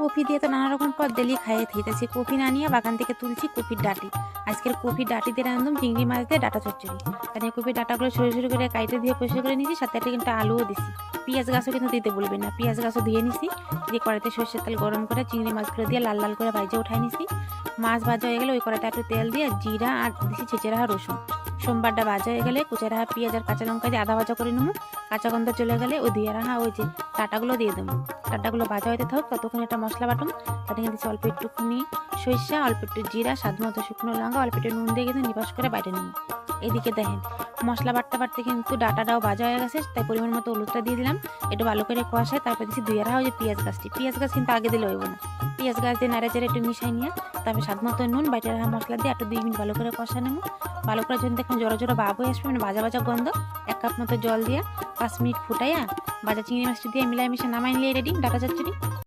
Coffee দিয়ে তো নানা রকম পদ দিলি খাইয়ে থাইতেছি। কফি না নিয়ে বাগান থেকে তুলছি কফির ডাটি। আজকের কফির ডাটি দিয়ে রান্ধুম চিংড়ি মাছ দিয়ে ডাটা চচ্চড়ি। তাহলে কফির ডাটাগুলো সরু সরু করে কাইটে দিয়ে পরিষ্কার করে নিয়েছি, সাথে একটা কিন্তু আলুও দিছি। পেঁয়াজ গাছও কিন্তু দিতে বলবেন না। পেঁয়াজ গাছও ধুয়ে নিছি, দিয়ে কড়াইতে সর্ষের তেল গরম করে চিংড়ি মাছগুলো দিয়ে লাল লাল করে ভাজে উঠাই নিছি। মাছ ভাজা হয়ে গেলে ওই কড়াইতে একটু তেল দিয়ে জিরা আর দিছি ছেঁচে রাখা রসুন। সোমবারটা ভাজা হয়ে গেলে কুচে রাখা পেঁয়াজ আর কাঁচা লঙ্কা দিয়ে আদা ভাজা করে নেব। কাঁচা গন্ধ চলে গেলে ওই ধুয়ে রাখা ওই যে টাটাগুলো দিয়ে দেবো। ডাটাগুলো ভাজা হইতে থাকুক, ততক্ষণ একটা মশলা বাটুন, তাতে কিন্তু অল্প একটুখানি সরিষা, অল্প একটু জিরা, স্বাদ মতো শুকনো লঙ্কা, অল্প একটু নুন দিয়ে কিন্তু নিবাস করে বাইটে নেব। এদিকে দেখেন, মশলা বাটতে বাটতে কিন্তু ডাটাটাও ভাজা হয়ে গেছে, তাই পরিমাণ মতো হলুদটা দিয়ে দিলাম, একটু ভালো করে কষায় তারপর দিচ্ছি দুই রাখা ওই যে পেঁয়াজ গাছটি। পেঁয়াজ গাছ কিন্তু আগে দিলে হইব না। পেঁয়াজ, গাছ দিয়ে নাড়াচাড়া চেড়ে একটু মিশাই নিয়ে তারপরে স্বাদ মতো নুন বাটি রাখা মশলা দিয়ে একটু দুই মিনিট ভালো করে কষা নেব। ভালো করে জন্য দেখুন জোরো জোরো বাবু হয়ে আসবে মানে ভাজা ভাজা গন্ধ, এক কাপ মতো জল দিয়া পাঁচ মিনিট ফুটাইয়া ভাজা চিংড়ি মাছটি দিয়ে মিলাই মিশে নামাই নিয়ে রেডি, ডাটা চচ্চড়ি।